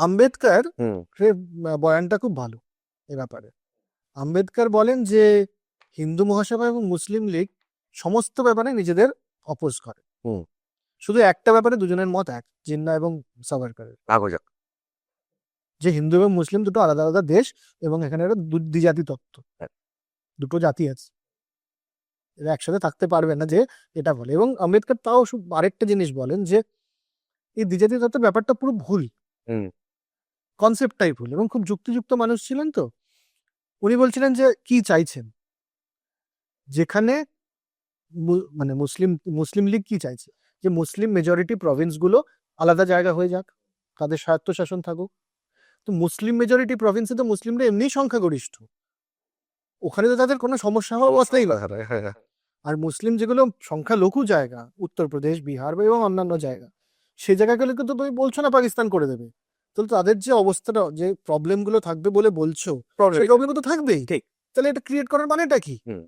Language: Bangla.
আম্বেদকর বয়ানটা খুব ভালো এ ব্যাপারে। আম্বেদকর বলেন যে হিন্দু মহাসভা এবং মুসলিম লীগ সমস্ত ব্যাপারে নিজেদের অপোজ করে। হুম। শুধু একটা ব্যাপারে দুজনের মত এক জিন্না এবং সাভারকরের। যে হিন্দু এবং মুসলিম দুটো আলাদা আলাদা দেশ এবং এখানে একটা দ্বিজাতি তত্ত্ব। হ্যাঁ। দুটো জাতি আছে। এরা একসাথে থাকতে পারবে না যে এটা বলে। এবং আম্বেদকর তাও আরেকটা জিনিস বলেন যে এই দ্বিজাতি তত্ত্বের ব্যাপারটা পুরো ভুল। হুম। কনসেপ্টটাই ভুল এবং খুব যুক্তিযুক্ত মানুষ ছিলেন তো। উনি বলছিলেন যে কি চাইছেন? যেখানে মানে মুসলিম মুসলিম লীগ কি চাইছে? যে মুসলিম মেজরিটি প্রভিন্সগুলো আলাদা জায়গা হয়ে যাক তাদের স্বায়ত্তশাসন থাকুক। তো মুসলিম মেজরিটি প্রভিন্সে তো মুসলিমরা এমনি সংখ্যাগরিষ্ঠ। ওখানে তো তাদের কোনো সমস্যা হওয়ার অবস্থাই না হ্যাঁ আর মুসলিম যেগুলো সংখ্যালঘু জায়গা উত্তরপ্রদেশ বিহার এবং অন্যান্য জায়গা সেই জায়গাগুলোকে তো তুমি বলছো না পাকিস্তান করে দেবে। তাহলে তাদের যে অবস্থাটা যে প্রবলেমগুলো থাকবে বলে বলছো প্রবলেম তো থাকবেই ঠিক। তাহলে এটা ক্রিয়েট করার মানেটা কি হুম।